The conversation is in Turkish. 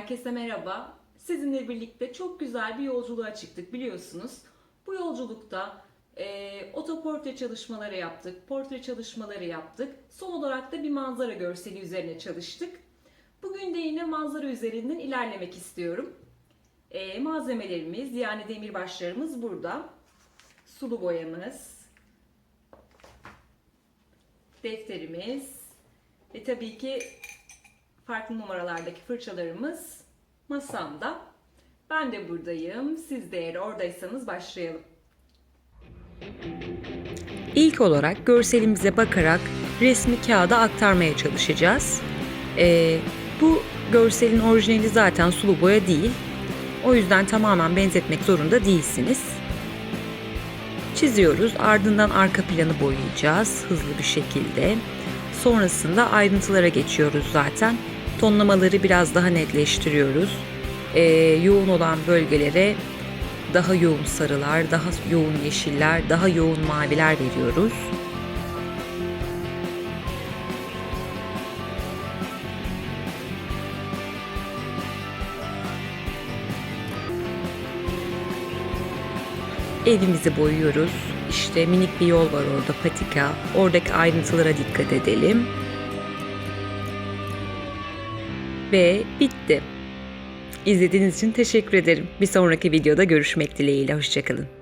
Herkese merhaba. Sizinle birlikte çok güzel bir yolculuğa çıktık biliyorsunuz. Bu yolculukta e, otoportre çalışmaları yaptık, portre çalışmaları yaptık. Son olarak da bir manzara görseli üzerine çalıştık. Bugün de yine manzara üzerinden ilerlemek istiyorum. E, malzemelerimiz yani demirbaşlarımız burada. Sulu boyamız, defterimiz ve tabii ki farklı numaralardaki fırçalarımız masamda. Ben de buradayım. Siz de eğer oradaysanız başlayalım. İlk olarak görselimize bakarak resmi kağıda aktarmaya çalışacağız. Ee, bu görselin orijinali zaten sulu boya değil. O yüzden tamamen benzetmek zorunda değilsiniz. Çiziyoruz. Ardından arka planı boyayacağız hızlı bir şekilde. Sonrasında ayrıntılara geçiyoruz zaten. Tonlamaları biraz daha netleştiriyoruz. Ee, yoğun olan bölgelere daha yoğun sarılar, daha yoğun yeşiller, daha yoğun maviler veriyoruz. Evimizi boyuyoruz. İşte minik bir yol var orada patika. Oradaki ayrıntılara dikkat edelim. Ve bitti. İzlediğiniz için teşekkür ederim. Bir sonraki videoda görüşmek dileğiyle. Hoşçakalın.